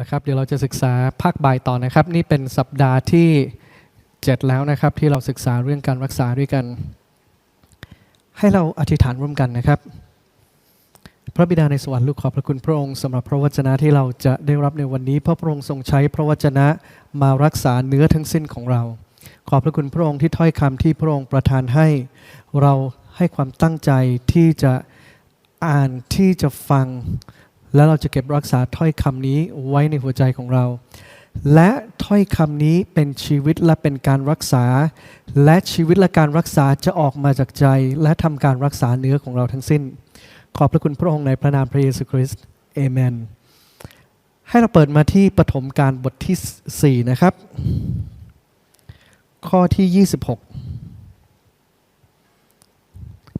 นะครับเดี๋ยวเราจะศึกษาภาคบ่ายต่อนะครับ นี่เป็นสัปดาห์ที่ 7 แล้วนะครับ ที่เราศึกษาเรื่องการรักษาด้วยกัน ให้เราอธิษฐานร่วมกันนะครับ พระบิดาในสวรรค์ลูกขอบพระคุณพระองค์สำหรับพระวจนะที่เราจะได้รับในวันนี้เพราะพระองค์ทรงใช้พระวจนะมารักษาเนื้อทั้งสิ้นของเรา ขอบพระคุณพระองค์ที่ถ้อยคำที่พระองค์ประทานให้ เราให้ความตั้งใจที่จะอ่านที่จะฟัง แล้วเราจะเก็บรักษาถ้อยคำนี้ไว้ในหัวใจของเรา และถ้อยคำนี้เป็นชีวิตและเป็นการรักษา และชีวิตและการรักษาจะออกมาจากใจ และทำการรักษาเนื้อของเราทั้งสิ้น ขอบพระคุณพระองค์ในพระนามพระเยซูคริสต์เอเมน ให้เราเปิดมาที่ปฐมการบทที่ 4 นะครับ ข้อที่ 26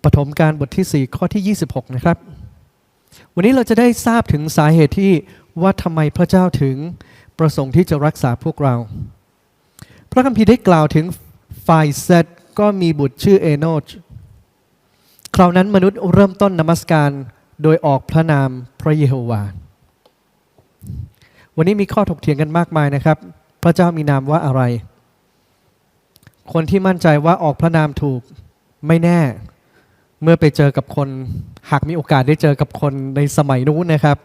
ปฐมการบทที่ 4 ข้อที่ 26 นะครับ วันนี้เราจะได้ทราบถึงสาเหตุที่ว่าทำไมพระเจ้าถึงประสงค์ที่จะรักษาพวกเรา พระคัมภีร์ได้กล่าวถึงฝ่ายเซตก็มีบุตรชื่อเอโนชคราวนั้นมนุษย์เริ่มต้นนมัสการโดยออกพระนามพระเยโฮวา วันนี้มีข้อถกเถียงกันมากมายนะครับ พระเจ้ามีนามว่าอะไร คนที่มั่นใจว่าออกพระนามถูกไม่แน่ เมื่อไปเจอกับคน หากมีโอกาสได้เจอกับคนในสมัยนู้นนะครับ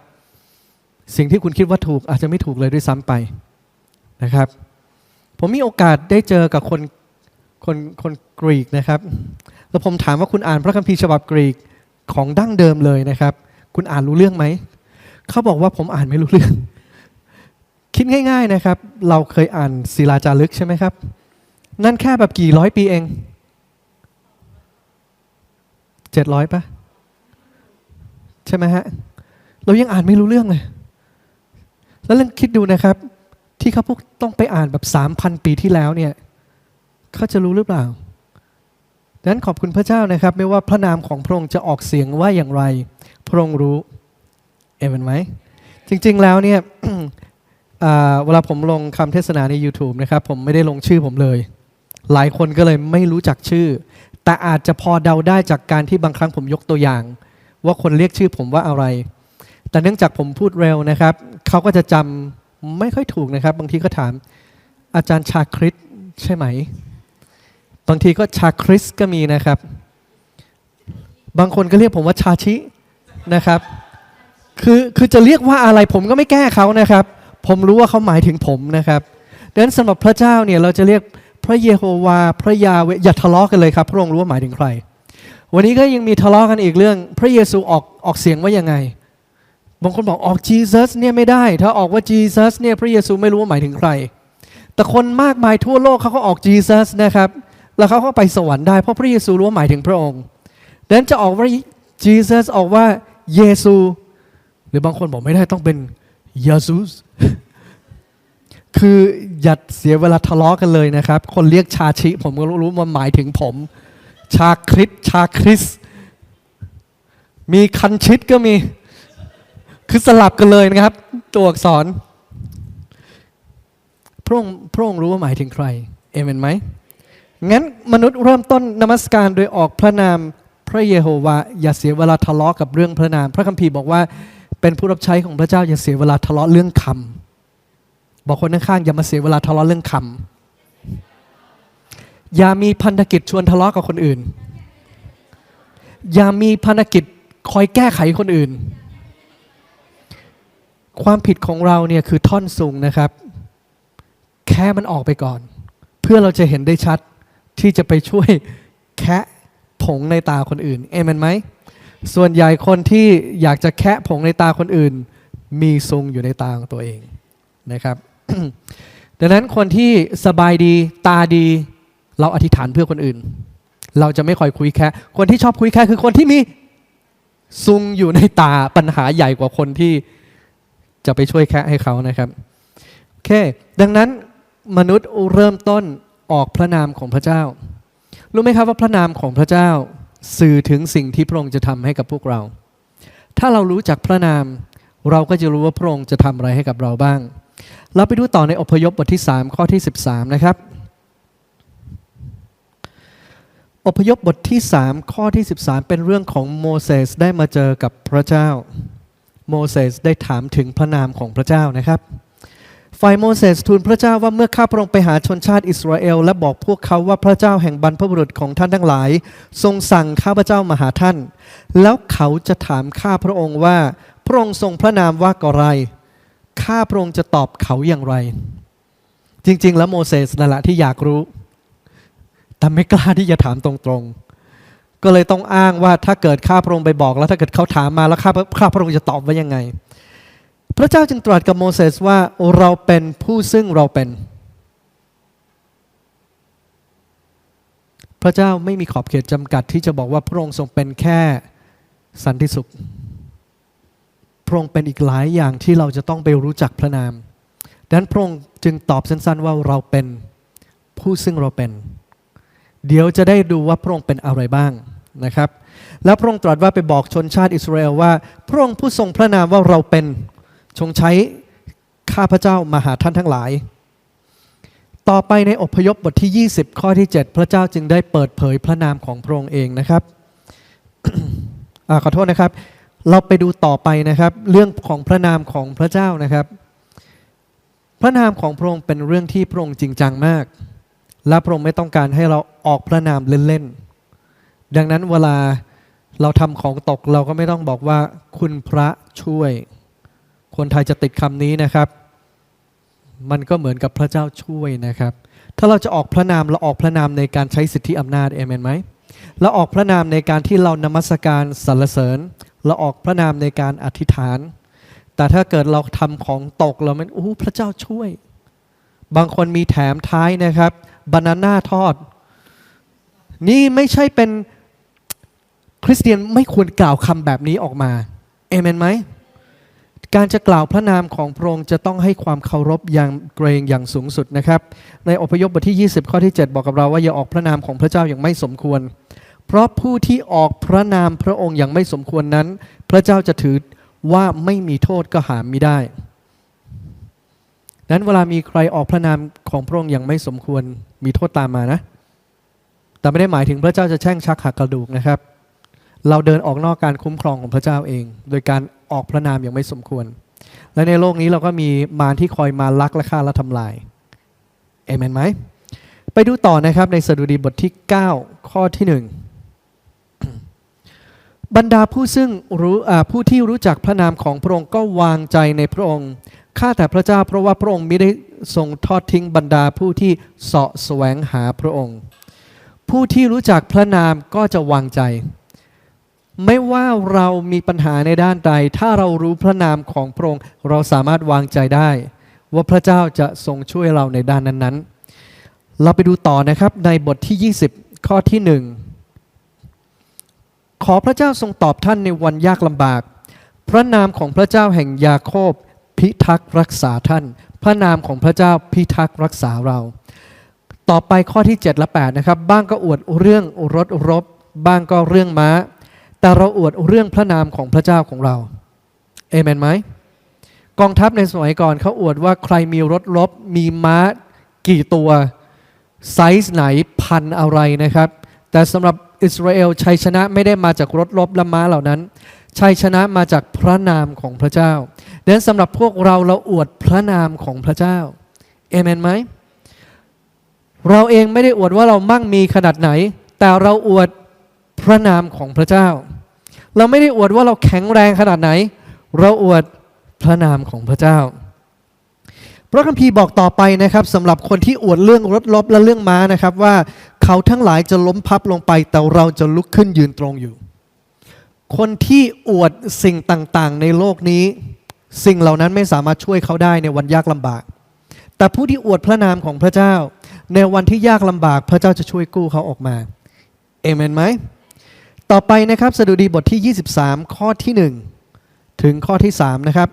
สิ่งที่คุณคิดว่าถูกอาจจะไม่ถูกเลยด้วยซ้ำไปนะครับ ผมมีโอกาสได้เจอกับคนคนคนกรีกนะครับ แล้วผมถามว่าคุณอ่านพระคัมภีร์ฉบับกรีกของดั้งเดิมเลยนะครับ คุณอ่านรู้เรื่องไหม เขาบอกว่าผมอ่านไม่รู้เรื่อง คิดง่าย ๆนะครับ เราเคยอ่านศิลาจารึกใช่ไหมครับ นั่นแค่แบบกี่ร้อยปีเอง เจ็ดร้อยปะใช่ไหมฮะ เรายังอ่านไม่รู้เรื่องเลย แล้วลองคิดดูนะครับ ที่เขาพวกต้องไปอ่านแบบสามพันปีที่แล้วเนี่ยเขาจะรู้หรือเปล่าดังนั้นขอบคุณพระเจ้านะครับ ไม่ว่าพระนามของพระองค์จะออกเสียงว่าอย่างไร พระองค์รู้เอเมนไหมจริง ๆ แล้วเนี่ยเวลาผมลงคำเทศนาใน YouTube นะครับ ผมไม่ได้ลงชื่อผมเลย หลายคนก็เลยไม่รู้จักชื่อ แต่อาจจะพอเดาได้จากการที่บางครั้งผมยกตัวอย่าง ว่าคนเรียกชื่อผมว่าอะไร แต่เนื่องจากผมพูดเร็วนะครับ เขาก็จะจำไม่ค่อยถูกนะครับ บางทีก็ถาม อาจารย์ชาคริตใช่ไหม บางทีก็ชาคริสก็มีนะครับ บางคนก็เรียกผมว่าชาชินะครับ คือคือจะเรียกว่าอะไรผมก็ไม่แก้เขานะครับ ผมรู้ว่าเขาหมายถึงผมนะครับดังนั้นสำหรับพระเจ้าเนี่ยเราจะเรียก พระเยโฮวา พระยาเวอย่าทะเลาะกันเลยครับ พระองค์รู้ว่าหมายถึงใคร วันนี้ก็ยังมีทะเลาะกันอีกเรื่อง พระเยซูออกออกเสียงว่ายังไงบางคนบอกออก Jesus เนี่ยไม่ได้ ถ้าออกว่า Jesus เนี่ยพระเยซูไม่รู้ว่าหมายถึงใคร แต่คนมากมายทั่วโลกเขาก็ออก Jesus นะครับ แล้วเขาก็ไปสวรรค์ได้เพราะพระเยซูรู้ว่าหมายถึงพระองค์ดังนั้นจะออกว่า Jesus ออกว่าเยซู หรือบางคนบอกไม่ได้ต้องเป็นเยซูส คืออย่าเสียเวลาทะเลาะกันเลยนะครับ คนเรียกชาชิ ผมก็รู้ว่าหมายถึงผม ชาคริสชาคริส มีคันชิดก็มี คือสลับกันเลยนะครับ ตัวอักษร พระองค์พระองค์รู้ว่าหมายถึงใคร เอเมนไหม งั้นมนุษย์เริ่มต้นนมัสการโดยออกพระนามพระเยโฮวา อย่าเสียเวลาทะเลาะกับเรื่องพระนาม พระคัมภีร์บอกว่า เป็นผู้รับใช้ของพระเจ้าอย่าเสียเวลาทะเลาะเรื่องคำ บอกคนข้างๆอย่ามาเสียเวลาทะเลาะเรื่องคำอย่ามีพันธกิจชวนทะเลาะกับคนอื่น อย่ามีพันธกิจคอยแก้ไขคนอื่น ความผิดของเราเนี่ยคือท่อนสูงนะครับ แค่มันออกไปก่อน เพื่อเราจะเห็นได้ชัดที่จะไปช่วยแคะผงในตาคนอื่น เอเมนไหม ส่วนใหญ่คนที่อยากจะแคะผงในตาคนอื่น มีซุงอยู่ในตาของตัวเองนะครับ ดังนั้นคนที่สบายดีตาดี เราอธิษฐานเพื่อคนอื่น เราจะไม่คอยคุยแค่ คนที่ชอบคุยแค่คือคนที่มีซุงอยู่ในตาปัญหาใหญ่กว่าคนที่จะไปช่วยแค่ให้เขานะครับโอเค ดังนั้นมนุษย์เริ่มต้นออกพระนามของพระเจ้า รู้ไหมครับว่าพระนามของพระเจ้าสื่อถึงสิ่งที่พระองค์จะทำให้กับพวกเรา ถ้าเรารู้จักพระนาม เราก็จะรู้ว่าพระองค์จะทำอะไรให้กับเราบ้าง เราไปดูต่อในอพยพบทที่ 3 ข้อที่ 13 นะครับ อพยพบทที่ 3 ข้อที่ 13 เป็นเรื่องของโมเสสได้มาเจอกับพระเจ้า โมเสสได้ถามถึงพระนามของพระเจ้านะครับ ฝ่ายโมเสสทูลพระเจ้าว่าเมื่อข้าพระองค์ไปหาชนชาติอิสราเอล และบอกพวกเขาว่าพระเจ้าแห่งบรรพบุรุษของท่านทั้งหลาย ทรงสั่งข้าพระเจ้ามาหาท่าน แล้วเขาจะถามข้าพระองค์ว่าพระองค์ทรงพระนามว่ากอะไร ข้าพระองค์จะตอบเขาอย่างไร จริง ๆ แล้วโมเสสนั่นแหละที่อยากรู้ แต่ไม่กล้าที่จะถามตรงๆ ก็เลยต้องอ้างว่าถ้าเกิดข้าพระองค์ไปบอกแล้วถ้าเกิดเขาถามมาแล้วข้าพระข้าพระองค์จะตอบว่ายังไง พระเจ้าจึงตรัสกับโมเสสว่าเราเป็นผู้ซึ่งเราเป็น พระเจ้าไม่มีขอบเขตจำกัดที่จะบอกว่าพระองค์ทรงเป็นแค่สันติสุข พระองค์เป็นอีกหลายอย่างที่เราจะต้องไปรู้จักพระนามดังนั้นพระองค์จึงตอบสั้นๆว่าเราเป็นผู้ซึ่งเราเป็น เดี๋ยวจะได้ดูว่าพระองค์เป็นอะไรบ้างนะครับ แล้วพระองค์ตรัสว่าไปบอกชนชาติอิสราเอลว่า พระองค์ผู้ทรงพระนามว่าเราเป็นทรงใช้ข้าพเจ้ามาหาท่านทั้งหลาย ต่อไปในอพยพบทที่ 20 ข้อที่ 7 พระเจ้าจึงได้เปิดเผยพระนามของพระองค์เองนะครับอขอโทษนะครับ เราไปดูต่อไปนะครับ เรื่องของพระนามของพระเจ้านะครับ พระนามของพระองค์เป็นเรื่องที่พระองค์จริงจังมาก และพระองค์ไม่ต้องการให้เราออกพระนามเล่นๆดังนั้นเวลาเราทำของตกเราก็ไม่ต้องบอกว่าคุณพระช่วย คนไทยจะติดคำนี้นะครับ มันก็เหมือนกับพระเจ้าช่วยนะครับ ถ้าเราจะออกพระนามเราออกพระนามในการใช้สิทธิอำนาจเอเมนไหมเราออกพระนามในการที่เรานมัสการสรรเสริญ เราออกพระนามในการอธิษฐาน แต่ถ้าเกิดเราทำของตกเราไม่โอ้พระเจ้าช่วย บางคนมีแถมท้ายนะครับบานาน่าทอด นี่ไม่ใช่เป็นคริสเตียนไม่ควรกล่าวคำแบบนี้ออกมา เอเมนไหม การจะกล่าวพระนามของพระองค์จะต้องให้ความเคารพอย่างเกรงอย่างสูงสุดนะครับ ในอพยพบทที่ 20 ข้อที่ 7 บอกกับเราว่าอย่าออกพระนามของพระเจ้าอย่างไม่สมควร เพราะผู้ที่ออกพระนามพระองค์อย่างไม่สมควรนั้น พระเจ้าจะถือว่าไม่มีโทษก็หามมิได้ นั้นเวลามีใครออกพระนามของพระองค์อย่างไม่สมควรมีโทษตามมานะ แต่ไม่ได้หมายถึงพระเจ้าจะแช่งชักหักกระดูกนะครับ เราเดินออกนอกการคุ้มครองของพระเจ้าเอง โดยการออกพระนามอย่างไม่สมควร และในโลกนี้เราก็มีมารที่คอยมาลักและฆ่าและทำลายเอเมนไหม ไปดูต่อนะครับในสดุดีบทที่ 9 ข้อที่ 1 บรรดาผู้ซึ่งรู้ผู้ที่รู้จักพระนามของพระองค์ก็วางใจในพระองค์ข้าแต่พระเจ้าเพราะว่าพระองค์ไม่ได้ทรงทอดทิ้งบรรดาผู้ที่เสาะแสวงหาพระองค์ ผู้ที่รู้จักพระนามก็จะวางใจ ไม่ว่าเรามีปัญหาในด้านใด ถ้าเรารู้พระนามของพระองค์เราสามารถวางใจได้ ว่าพระเจ้าจะทรงช่วยเราในด้านนั้นๆ เราไปดูต่อนะครับในบทที่ 20 ข้อที่ 1 ขอพระเจ้าทรงตอบท่านในวันยากลำบาก พระนามของพระเจ้าแห่งยาโคบพิทักษ์รักษาท่าน พระนามของพระเจ้าพิทักษ์รักษาเรา ต่อไปข้อที่ 7 และ8นะครับ บ้างก็อวดเรื่องรถรบ บ้างก็เรื่องม้า แต่เราอวดเรื่องพระนามของพระเจ้าของเรา เอเมนไหม กองทัพในสมัยก่อนเขาอวดว่าใครมีรถรบ มีม้ากี่ตัว ไซส์ไหนพันอะไรนะครับ แต่สำหรับ อิสราเอลชัยชนะไม่ได้มาจากรถรบและม้าเหล่านั้น ชัยชนะมาจากพระนามของพระเจ้าดังนั้นสำหรับพวกเราเราอวดพระนามของพระเจ้าเอเมนไหมเราเองไม่ได้อวดว่าเรามั่งมีขนาดไหน แต่เราอวดพระนามของพระเจ้า เราไม่ได้อวดว่าเราแข็งแรงขนาดไหน เราอวดพระนามของพระเจ้า ระคัมภีร์บอกต่อไปนะครับสำหรับคนที่อวดเรื่องรถลบและเรื่องม้านะครับ ว่าเขาทั้งหลายจะล้มพับลงไป แต่เราจะลุกขึ้นยืนตรงอยู่ คนที่อวดสิ่งต่างๆ ในโลกนี้ สิ่งเหล่านั้นไม่สามารถช่วยเขาได้ในวันยากลำบาก แต่ผู้ที่อวดพระนามของพระเจ้า ในวันที่ยากลำบาก พระเจ้าจะช่วยกู้เขาออกมาเอเมนไหมต่อไปนะครับสดุดีบทที่ 23 ข้อที่ 1 ถึงข้อที่3นะครับ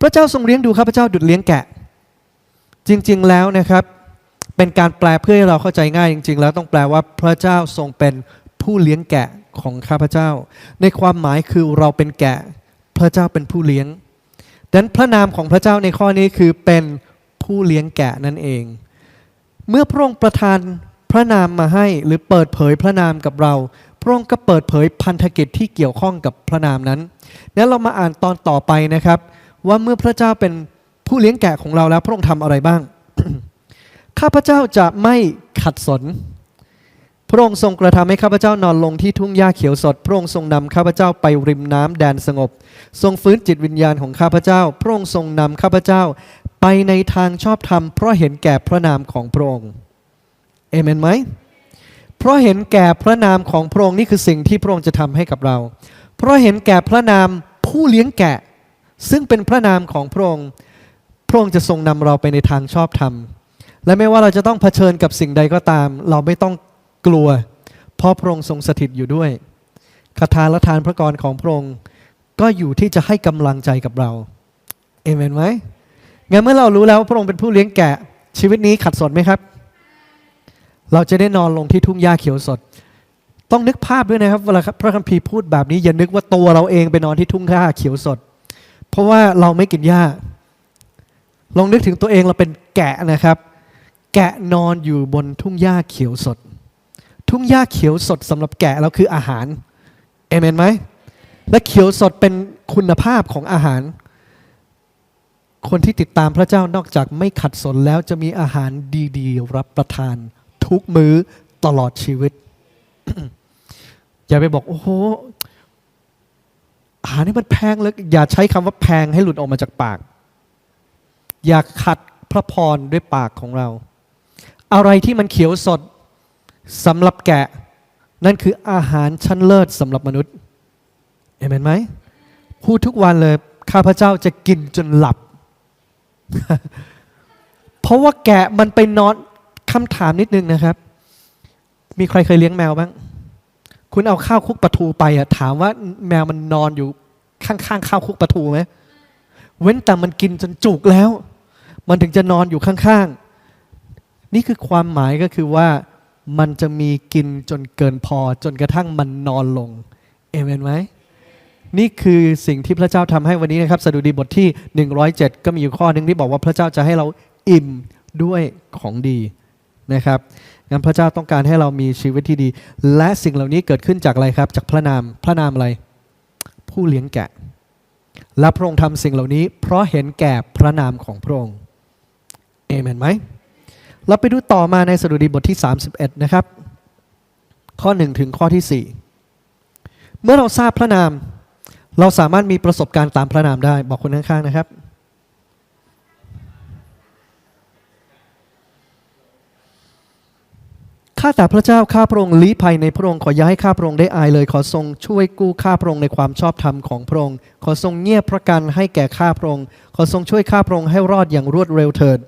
พระเจ้าทรงเลี้ยงดูข้าพเจ้าดุดเลี้ยงแกะ จริงๆแล้วนะครับ เป็นการแปลเพื่อให้เราเข้าใจง่ายจริง ๆ แล้วต้องแปลว่าพระเจ้าทรงเป็นผู้เลี้ยงแกะของข้าพเจ้า ในความหมายคือเราเป็นแกะ พระเจ้าเป็นผู้เลี้ยงดังนั้นพระนามของพระเจ้าในข้อนี้คือเป็นผู้เลี้ยงแกะนั่นเอง เมื่อพระองค์ประทานพระนามมาให้หรือเปิดเผยพระนามกับเรา พระองค์ก็เปิดเผยพันธกิจที่เกี่ยวข้องกับพระนามนั้น แล้วเรามาอ่านตอนต่อไปนะครับ ว่าเมื่อพระเจ้าเป็น ผู้เลี้ยงแกะของเราแล้วพระองค์ทำอะไรบ้าง ข้าพเจ้าจะไม่ขัดสน พระองค์ทรงกระทำให้ข้าพเจ้านอนลงที่ทุ่งหญ้าเขียวสด พระองค์ทรงนำข้าพเจ้าไปริมน้ำแดนสงบ ทรงฟื้นจิตวิญญาณของข้าพเจ้า พระองค์ทรงนำข้าพเจ้าไปในทางชอบธรรม เพราะเห็นแก่พระนามของพระองค์เอเมนไหมเพราะเห็นแก่พระนามของพระองค์นี่คือสิ่งที่พระองค์จะทำให้กับเรา เพราะเห็นแก่พระนามผู้เลี้ยงแกะ ซึ่งเป็นพระนามของพระองค์ พระองค์จะทรงนำเราไปในทางชอบธรรม และไม่ว่าเราจะต้องเผชิญกับสิ่งใดก็ตาม เราไม่ต้องกลัว เพราะพระองค์ทรงสถิตอยู่ด้วยคาถาและทานพระกรของพระองค์ก็อยู่ที่จะให้กำลังใจกับเราเอเมนไหมงั้นเมื่อเรารู้แล้วว่าพระองค์เป็นผู้เลี้ยงแกะ ชีวิตนี้ขัดสนไหมครับ เราจะได้นอนลงที่ทุ่งหญ้าเขียวสด ต้องนึกภาพด้วยนะครับเวลาพระคัมภีร์พูดแบบนี้อย่านึกว่าตัวเราเองไปนอนที่ทุ่งหญ้าเขียวสด เพราะว่าเราไม่กินหญ้า ลองนึกถึงตัวเองเราเป็นแกะนะครับ แกะนอนอยู่บนทุ่งหญ้าเขียวสด ทุ่งหญ้าเขียวสดสำหรับแกะเราคืออาหารเอเมนไหมและเขียวสดเป็นคุณภาพของอาหาร คนที่ติดตามพระเจ้านอกจากไม่ขัดสนแล้วจะมีอาหารดีๆ รับประทาน ทุกมื้อตลอดชีวิต อย่าไปบอก โอ้โหอาหารนี่มันแพงเลยอย่าใช้คำว่าแพงให้หลุดออกมาจากปาก อย่าขัดพระพรด้วยปากของเรา อะไรที่มันเขียวสดสำหรับแกะ นั่นคืออาหารชั้นเลิศสำหรับมนุษย์เอเมนไหมพูดทุกวันเลย ข้าพเจ้าจะกินจนหลับ เพราะว่าแกะมันไปนอนคำถามนิดนึงนะครับ มีใครเคยเลี้ยงแมวบ้าง คุณเอาข้าวคุกปลาทูไปอะถามว่าแมวมันนอนอยู่ข้างๆข้าวคุกปลาทูไหมเว้นแต่มันกินจนจุกแล้ว มันถึงจะนอนอยู่ข้างๆ นี่คือความหมายก็คือว่ามันจะมีกินจนเกินพอจนกระทั่งมันนอนลง เอเมนไหมนี่คือสิ่งที่พระเจ้าทำให้วันนี้นะครับสดุดีบทที่ 107 ก็มีอยู่ข้อหนึ่งที่บอกว่าพระเจ้าจะให้เราอิ่มด้วยของดีนะครับงั้นพระเจ้าต้องการให้เรามีชีวิตที่ดี และสิ่งเหล่านี้เกิดขึ้นจากอะไรครับ จากพระนามพระนามอะไร ผู้เลี้ยงแกะ และพระองค์ทำสิ่งเหล่านี้ เพราะเห็นแก่พระนามของพระองค์ เอเมนไหมเราไปดูต่อมาในสดุดีบทที่ 31 นะครับ ข้อ 1 ถึงข้อที่ 4 เมื่อเราทราบพระนาม เราสามารถมีประสบการณ์ตามพระนามได้ บอกคนข้างๆนะครับ ข้าแต่พระเจ้าข้าพระองค์ลี้ภัยในพระองค์ขอย่าให้ข้าพระองค์ได้อายเลย ขอทรงช่วยกู้ข้าพระองค์ในความชอบธรรมของพระองค์ขอทรงเงียบพระกันให้แก่ข้าพระองค์ขอทรงช่วยข้าพระองค์ให้รอดอย่างรวดเร็วเถิด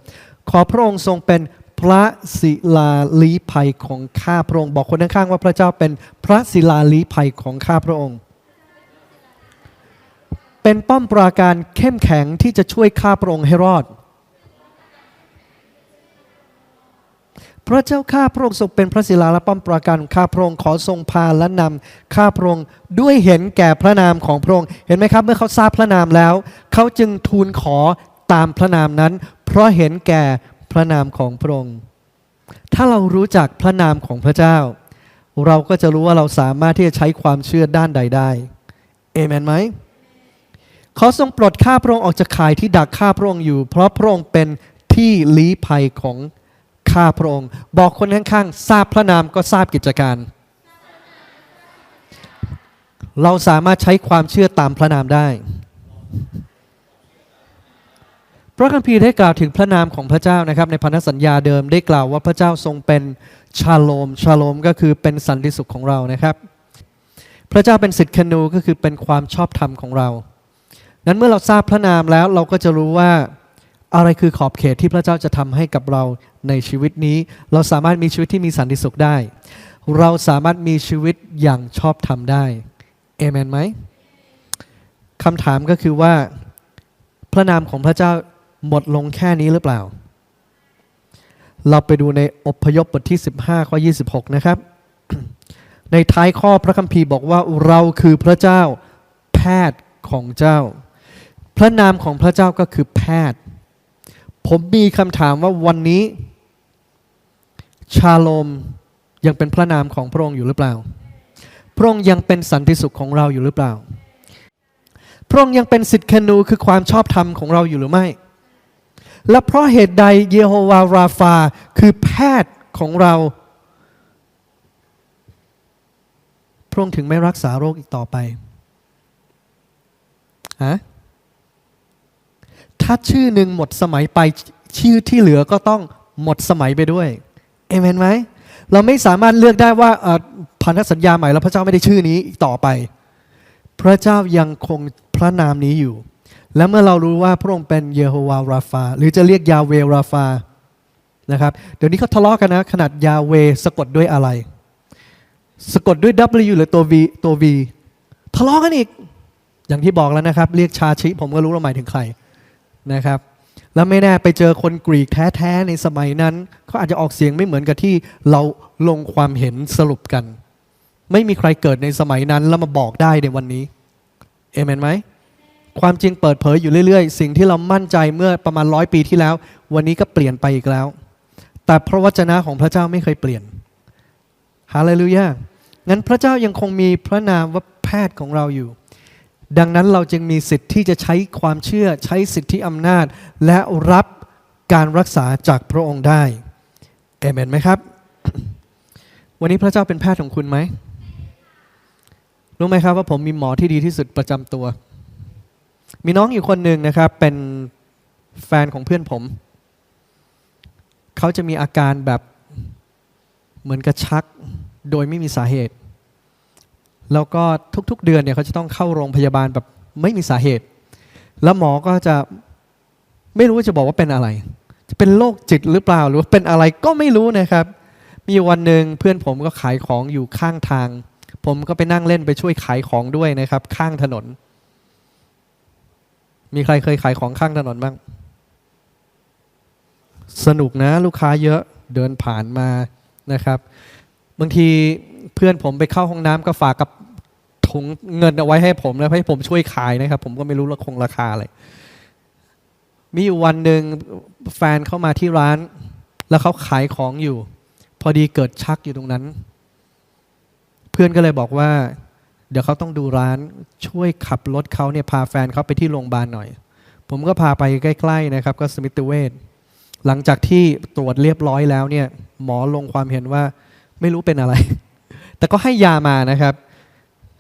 ขอพระองค์ทรงเป็นพระศิลาลีภัยของข้าพระองค์ บอกคนข้างๆว่าพระเจ้าเป็นพระศิลาลีภัยของข้าพระองค์ เป็นป้อมปราการเข้มแข็งที่จะช่วยข้าพระองค์ให้รอด พระเจ้าข้าพระองค์ทรงเป็นพระศิลาและป้อมปราการข้าพระองค์ขอทรงพาและนำข้าพระองค์ด้วยเห็นแก่พระนามของพระองค์ เห็นไหมครับ เมื่อเขาทราบพระนามแล้ว เขาจึงทูลขอ ตามพระนามนั้น เพราะเห็นแก่พระนามของพระองค์ ถ้าเรารู้จักพระนามของพระเจ้า เราก็จะรู้ว่าเราสามารถที่จะใช้ความเชื่อด้านใดได้เอเมนไหมขอทรงปลดข้าพระองค์ออกจากข่ายที่ดักข้าพระองค์อยู่ เพราะพระองค์เป็นที่ลี้ภัยของข้าพระองค์ บอกคนข้างๆทราบพระนามก็ทราบกิจการ เราสามารถใช้ความเชื่อตามพระนามได้ ระคัมภีร์ได้กล่าวถึงพระนามของพระเจ้านะครับ ในพันธสัญญาเดิมได้กล่าวว่าพระเจ้าทรงเป็นชาโลม ชาโลมก็คือเป็นสันติสุขของเรานะครับ พระเจ้าเป็นสิทธิ์คนูก็คือเป็นความชอบธรรมของเรา นั้นเมื่อเราทราบพระนามแล้วเราก็จะรู้ว่าอะไรคือขอบเขตที่พระเจ้าจะทำให้กับเราในชีวิตนี้ เราสามารถมีชีวิตที่มีสันติสุขได้ เราสามารถมีชีวิตอย่างชอบธรรมได้เอเมนไหมคำถามก็คือว่า พระนามของพระเจ้า หมดลงแค่นี้หรือเปล่า เราไปดูในอพยพบทที่ 15 ข้อ 26 นะครับ ในท้ายข้อพระคัมภีร์บอกว่าเราคือพระเจ้าแพทย์ของเจ้า พระนามของพระเจ้าก็คือแพทย์ ผมมีคำถามว่าวันนี้ ชาโลมยังเป็นพระนามของพระองค์อยู่หรือเปล่า พระองค์ยังเป็นสันติสุขของเราอยู่หรือเปล่า พระองค์ยังเป็นสิทธิคนูคือความชอบธรรมของเราอยู่หรือไม่ และเพราะเหตุใดเยโฮวาราฟาคือแพทย์ของเรา พระองค์ถึงไม่รักษาโรคอีกต่อไปฮะถ้าชื่อหนึ่งหมดสมัยไปชื่อที่เหลือก็ต้องหมดสมัยไปด้วย เอเมนไหม เราไม่สามารถเลือกได้ว่าพันธสัญญาใหม่แล้วพระเจ้าไม่ได้ชื่อนี้อีกต่อไป พระเจ้ายังคงพระนามนี้อยู่ และเมื่อเรารู้ว่าพระองค์เป็นเยโฮวาห์ราฟา หรือจะเรียกยาเวราฟานะครับเดี๋ยวนี้เขาทะเลาะกันนะขนาดยาเวสะกดด้วยอะไร สะกดด้วย W หรือตัว V ตัว V ทะเลาะกันอีก อย่างที่บอกแล้วนะครับ เรียกชาชิ ผมก็รู้เราหมายถึงใครนะครับ แล้วไม่แน่ไปเจอคนกรีกแท้ๆในสมัยนั้นเขาอาจจะออกเสียงไม่เหมือนกับที่เราลงความเห็นสรุปกัน ไม่มีใครเกิดในสมัยนั้นแล้วมาบอกได้ในวันนี้เอเมนไหม ความจริงเปิดเผยอยู่เรื่อย ๆ สิ่งที่เรามั่นใจเมื่อประมาณร้อยปีที่แล้ว วันนี้ก็เปลี่ยนไปอีกแล้ว แต่พระวจนะของพระเจ้าไม่เคยเปลี่ยน ฮาเลลูยา งั้นพระเจ้ายังคงมีพระนามว่าแพทย์ของเราอยู่ ดังนั้นเราจึงมีสิทธิ์ที่จะใช้ความเชื่อ ใช้สิทธิอำนาจ และรับการรักษาจากพระองค์ได้เอเมนไหมครับ วันนี้พระเจ้าเป็นแพทย์ของคุณไหม รู้ไหมครับว่าผมมีหมอที่ดีที่สุดประจำตัว มีน้องอยู่คนหนึ่งนะครับ เป็นแฟนของเพื่อนผม เขาจะมีอาการแบบเหมือนกระชักโดยไม่มีสาเหตุ แล้วก็ทุกๆเดือนเนี่ยเขาจะต้องเข้าโรงพยาบาลแบบไม่มีสาเหตุ แล้วหมอก็จะไม่รู้จะบอกว่าเป็นอะไร จะเป็นโรคจิตหรือเปล่าหรือว่าเป็นอะไรก็ไม่รู้นะครับ มีวันหนึ่งเพื่อนผมก็ขายของอยู่ข้างทาง ผมก็ไปนั่งเล่นไปช่วยขายของด้วยนะครับ ข้างถนน มีใครเคยขายของข้างถนนบ้าง สนุกนะลูกค้าเยอะเดินผ่านมานะครับ บางทีเพื่อนผมไปเข้าห้องน้ำก็ฝากกับถุงเงินเอาไว้ให้ผมแล้วให้ผมช่วยขายนะครับ ผมก็ไม่รู้ราคงราคาอะไรมีอยู่วันหนึ่งแฟนเข้ามาที่ร้าน แล้วเขาขายของอยู่ พอดีเกิดชักอยู่ตรงนั้น เพื่อนก็เลยบอกว่า เดี๋ยวเขาต้องดูร้านช่วยขับรถเขาเนี่ยพาแฟนเขาไปที่โรงพยาบาลหน่อย ผมก็พาไปใกล้ ๆนะครับ ก็สมิติเวชหลังจากที่ตรวจเรียบร้อยแล้วเนี่ยหมอลงความเห็นว่าไม่รู้เป็นอะไร แต่ก็ให้ยามานะครับ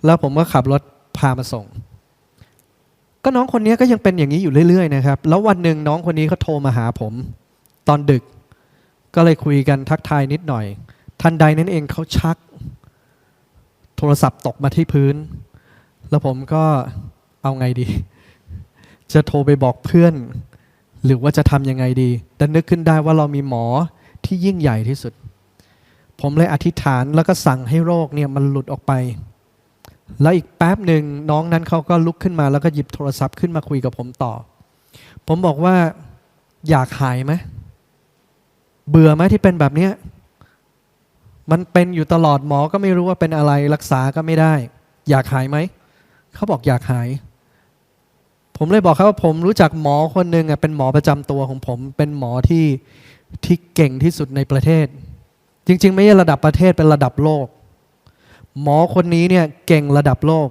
แล้วผมก็ขับรถพามาส่ง ก็น้องคนนี้ก็ยังเป็นอย่างนี้อยู่เรื่อยๆนะครับ แล้ววันหนึ่งน้องคนนี้เขาโทรมาหาผม ตอนดึก ก็เลยคุยกันทักทายนิดหน่อย ทันใดนั้นเองเขาชัก ทรศัพท์ตกมาที่พื้น แล้วผมก็เอาไงดี จะโทรไปบอกเพื่อน หรือว่าจะทำยังไงดีแต่นึกขึ้นได้ว่าเรามีหมอที่ยิ่งใหญ่ที่สุด ผมเลยอธิษฐานแล้วก็สั่งให้โรคเนี่ยมันหลุดออกไป แล้วอีกแป๊บหนึ่งน้องนั้นเขาก็ลุกขึ้นมา แล้วก็หยิบโทรศัพท์ขึ้นมาคุยกับผมต่อ ผมบอกว่าอยากหายไหมเบื่อไหมที่เป็นแบบเนี้ย มันเป็นอยู่ตลอดหมอก็ไม่รู้ว่าเป็นอะไรรักษาก็ไม่ได้ อยากหายไหม เขาบอกอยากหาย ผมเลยบอกเขาว่าผมรู้จักหมอคนหนึ่งอะเป็นหมอประจำตัวของผม เป็นหมอที่ที่เก่งที่สุดในประเทศ จริง ๆ ไม่ใช่ระดับประเทศเป็นระดับโลก หมอคนนี้เนี่ยเก่งระดับโลก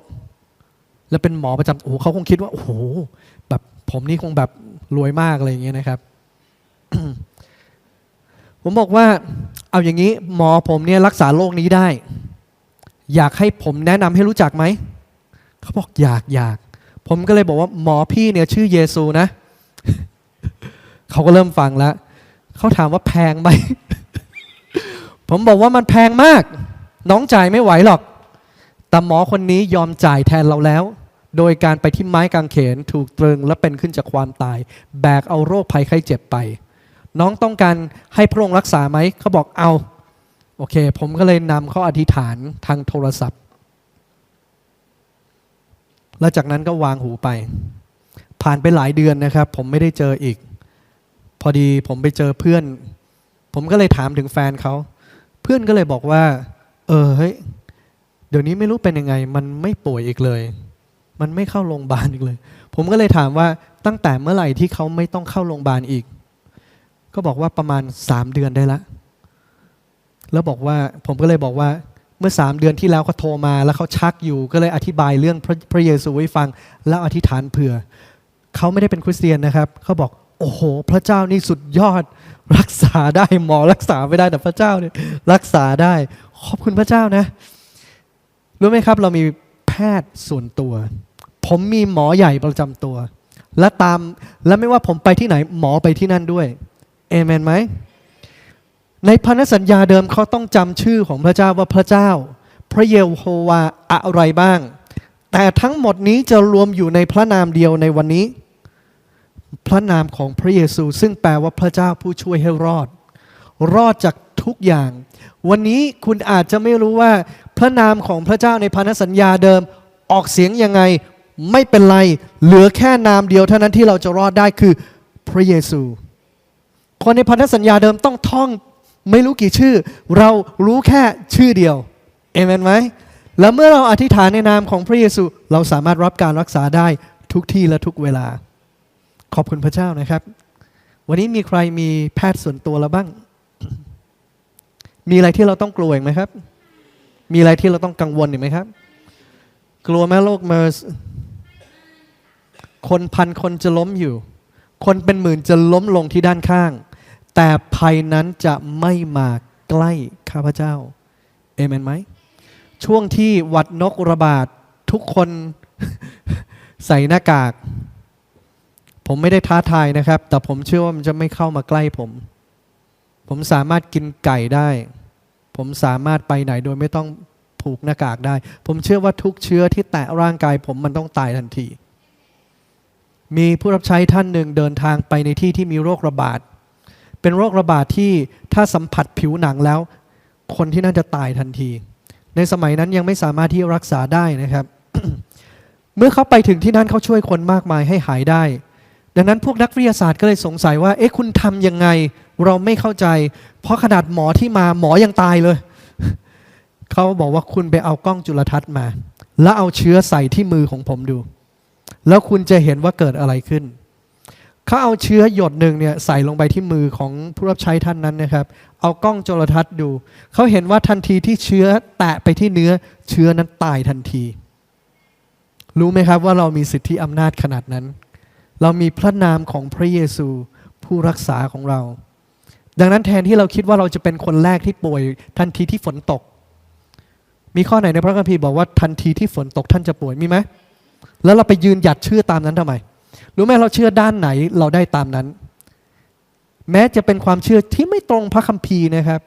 และเป็นหมอประจำโอ้โหเขาคงคิดว่าโอ้โหแบบผมนี่คงแบบรวยมากอะไรอย่างเงี้ยนะครับ ผมบอกว่าเอาอย่างนี้หมอผมเนี่ยรักษาโรคนี้ได้ อยากให้ผมแนะนำให้รู้จักไหม เขาบอกอยากอยาก ผมก็เลยบอกว่าหมอพี่เนี่ยชื่อเยซูนะ เขาก็เริ่มฟังแล้วเขาถามว่าแพงไหม ผมบอกว่ามันแพงมาก น้องจ่ายไม่ไหวหรอก แต่หมอคนนี้ยอมจ่ายแทนเราแล้ว โดยการไปที่ไม้กางเขนถูกตรึงและเป็นขึ้นจากความตาย แบกเอาโรคภัยไข้เจ็บไป น้องต้องการให้พระองค์รักษาไหมเขาบอกเอาโอเค ผมก็เลยนำเขาอธิษฐานทางโทรศัพท์ แล้วจากนั้นก็วางหูไป ผ่านไปหลายเดือนนะครับ ผมไม่ได้เจออีก พอดีผมไปเจอเพื่อน ผมก็เลยถามถึงแฟนเขาเพื่อนก็เลยบอกว่า เออเฮ้ยเดี๋ยวนี้ไม่รู้เป็นยังไง มันไม่ป่วยอีกเลย มันไม่เข้าโรงพยาบาลอีกเลย ผมก็เลยถามว่าตั้งแต่เมื่อไหร่ที่เขาไม่ต้องเข้าโรงพยาบาลอีก ก็บอกว่าประมาณสามเดือนได้ละ แล้วบอกว่าผมก็เลยบอกว่าเมื่อสามเดือนที่แล้วเขาโทรมาแล้วเขาชักอยู่ ก็เลยอธิบายเรื่องพระพระเยซูให้ฟัง แล้วอธิษฐานเผื่อเขาไม่ได้เป็นคริสเตียนนะครับเขาบอกโอ้โห พระเจ้านี่สุดยอด รักษาได้หมอรักษาไม่ได้แต่พระเจ้าเนี่ยรักษาได้ ขอบคุณพระเจ้านะ รู้ไหมครับ เรามีแพทย์ส่วนตัว ผมมีหมอใหญ่ประจำตัว และตามและไม่ว่าผมไปที่ไหนหมอไปที่นั่นด้วย เอเมนไหม ในพันธสัญญาเดิมเขาต้องจำชื่อของพระเจ้าว่าพระเจ้า พระเยโฮวาอะไรบ้าง แต่ทั้งหมดนี้จะรวมอยู่ในพระนามเดียวในวันนี้ พระนามของพระเยซู ซึ่งแปลว่าพระเจ้าผู้ช่วยให้รอด รอดจากทุกอย่าง วันนี้คุณอาจจะไม่รู้ว่า พระนามของพระเจ้าในพันธสัญญาเดิมออกเสียงยังไงไม่เป็นไร เหลือแค่นามเดียวเท่านั้นที่เราจะรอดได้คือพระเยซู คนในพันธสัญญาเดิมต้องท่องไม่รู้กี่ชื่อ เรารู้แค่ชื่อเดียวเอเมนไหมแล้วเมื่อเราอธิษฐานในนามของพระเยซู เราสามารถรับการรักษาได้ทุกที่และทุกเวลา ขอบคุณพระเจ้านะครับ วันนี้มีใครมีแพทย์ส่วนตัวแล้วบ้าง มีอะไรที่เราต้องกลัวอีกไหมครับ มีอะไรที่เราต้องกังวลอีกไหมครับ กลัวไหมโรคเมอร์สคนพันคนจะล้มอยู่ คนเป็นหมื่นจะล้มลงที่ด้านข้าง แต่ภัยนั้นจะไม่มาใกล้ข้าพเจ้า เอเมนไหม ช่วงที่หวัดนกระบาดทุกคนใส่หน้ากาก ผมไม่ได้ท้าทายนะครับ แต่ผมเชื่อว่ามันจะไม่เข้ามาใกล้ผม ผมสามารถกินไก่ได้ ผมสามารถไปไหนโดยไม่ต้องผูกหน้ากากได้ ผมเชื่อว่าทุกเชื้อที่แตะร่างกายผมมันต้องตายทันที มีผู้รับใช้ท่านหนึ่งเดินทางไปในที่ที่มีโรคระบาด เป็นโรคระบาดที่ถ้าสัมผัสผิวหนังแล้ว คนที่นั่นจะตายทันที ในสมัยนั้นยังไม่สามารถที่รักษาได้นะครับ เมื่อเขาไปถึงที่นั่นเขาช่วยคนมากมายให้หายได้ ดังนั้นพวกนักวิทยาศาสตร์ก็เลยสงสัยว่า เอ๊ะคุณทำยังไง เราไม่เข้าใจ เพราะขนาดหมอที่มาหมอยังตายเลย เขาบอกว่าคุณไปเอากล้องจุลทรรศน์มา แล้วเอาเชื้อใส่ที่มือของผมดู แล้วคุณจะเห็นว่าเกิดอะไรขึ้น เขาเอาเชื้อหยดหนึ่งเนี่ยใส่ลงไปที่มือของผู้รับใช้ท่านนั้นนะครับ เอากล้องจุลทรรศน์ดู เขาเห็นว่าทันทีที่เชื้อแตะไปที่เนื้อเชื้อนั้นตายทันที รู้ไหมครับว่าเรามีสิทธิอำนาจขนาดนั้น เรามีพระนามของพระเยซูผู้รักษาของเรา ดังนั้นแทนที่เราคิดว่าเราจะเป็นคนแรกที่ป่วย ทันทีที่ฝนตก มีข้อไหนในพระคัมภีร์บอกว่าทันทีที่ฝนตกท่านจะป่วยมีไหมแล้วเราไปยืนหยัดเชื่อตามนั้นทำไม รู้ไหมเราเชื่อด้านไหนเราได้ตามนั้น แม้จะเป็นความเชื่อที่ไม่ตรงพระคัมภีร์นะครับ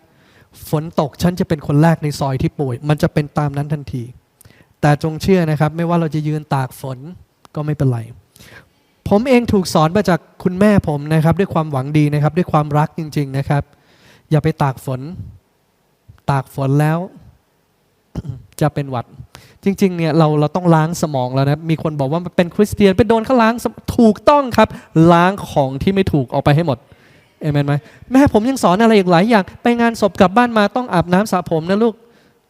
ฝนตกฉันจะเป็นคนแรกในซอยที่ป่วย มันจะเป็นตามนั้นทันที แต่จงเชื่อนะครับ ไม่ว่าเราจะยืนตากฝนก็ไม่เป็นไรผมเองถูกสอนมาจากคุณแม่ผมนะครับ ด้วยความหวังดีนะครับ ด้วยความรักจริง ๆนะครับ อย่าไปตากฝน ตากฝนแล้ว จะเป็นหวัด จริงๆเนี่ยเราเราต้องล้างสมองแล้วนะมีคนบอกว่าเป็นคริสเตียนไปโดนเขาล้างถูกต้องครับ ล้างของที่ไม่ถูกออกไปให้หมดเอเมนไหมแม่ผมยังสอนอะไรอีกหลายอย่าง ไปงานศพกลับบ้านมาต้องอาบน้ำสระผมนะลูก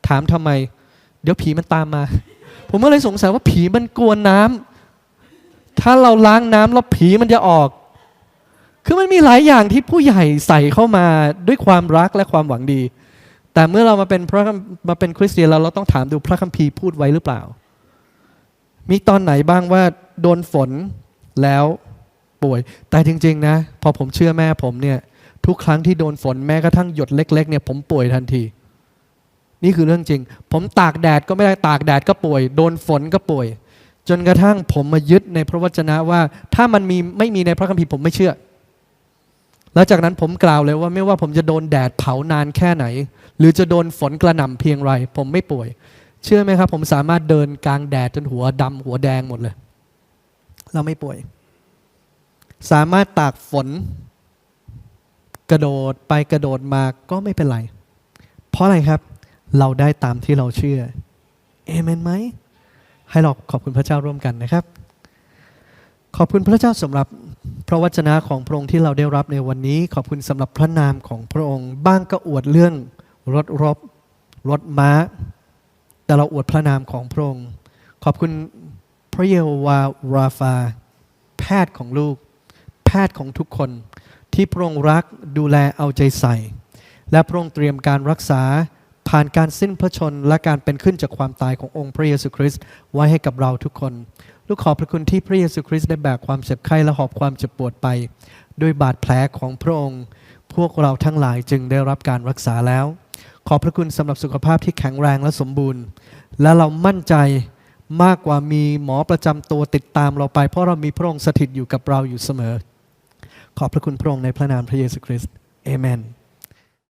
ถามทำไม เดี๋ยวผีมันตามมา ผมก็เลยสงสัยว่าผีมันกวนน้ำถ้าเราล้างน้ำแล้วผีมันจะออก คือมันมีหลายอย่างที่ผู้ใหญ่ใส่เข้ามาด้วยความรักและความหวังดี แต่เมื่อเรามาเป็นพระมาเป็นคริสเตียนเราเราต้องถามดูพระคัมภีร์พูดไว้หรือเปล่า มีตอนไหนบ้างว่าโดนฝนแล้วป่วย แต่จริง ๆ นะ พอผมเชื่อแม่ผมเนี่ย ทุกครั้งที่โดนฝนแม้กระทั่งหยดเล็ก ๆ เนี่ยผมป่วยทันที นี่คือเรื่องจริง ผมตากแดดก็ไม่ได้ตากแดดก็ป่วย โดนฝนก็ป่วย จนกระทั่งผมมายึดในพระวจนะว่า ถ้ามันมีไม่มีในพระคัมภีร์ผมไม่เชื่อแล้วจากนั้นผมกล่าวเลยว่าไม่ว่าผมจะโดนแดดเผานานแค่ไหน หรือจะโดนฝนกระหน่ำเพียงไร ผมไม่ป่วย เชื่อไหมครับ ผมสามารถเดินกลางแดดจนหัวดำหัวแดงหมดเลย เราไม่ป่วย สามารถตากฝน กระโดดไปกระโดดมาก็ไม่เป็นไร เพราะอะไรครับ เราได้ตามที่เราเชื่อเอเมนไหมให้เราขอบคุณพระเจ้าร่วมกันนะครับ ขอบคุณพระเจ้าสำหรับพระวจนะของพระองค์ที่เราได้รับในวันนี้ ขอบคุณสำหรับพระนามของพระองค์ บ้างก็อวดเรื่อง รถรบ รถม้า แต่เราอวดพระนามของพระองค์ ขอบคุณพระเยโฮวาราฟา แพทย์ของลูก แพทย์ของทุกคน ที่พระองค์รักดูแลเอาใจใส่ และพระองค์เตรียมการรักษาผ่านการสิ้นพระชนและการเป็นขึ้นจากความตายขององค์พระเยซูคริสต์ไว้ให้กับเราทุกคน ลูกขอบพระคุณที่พระเยซูคริสต์ได้แบกความเจ็บไข้และหอบความเจ็บปวดไป ด้วยบาดแผลของพระองค์ พวกเราทั้งหลายจึงได้รับการรักษาแล้ว ขอพระคุณสำหรับสุขภาพที่แข็งแรงและสมบูรณ์ และเรามั่นใจมากกว่ามีหมอประจำตัวติดตามเราไป เพราะเรามีพระองค์สถิตอยู่กับเราอยู่เสมอ ขอบพระคุณพระองค์ในพระนามพระเยซูคริสต์เอเมน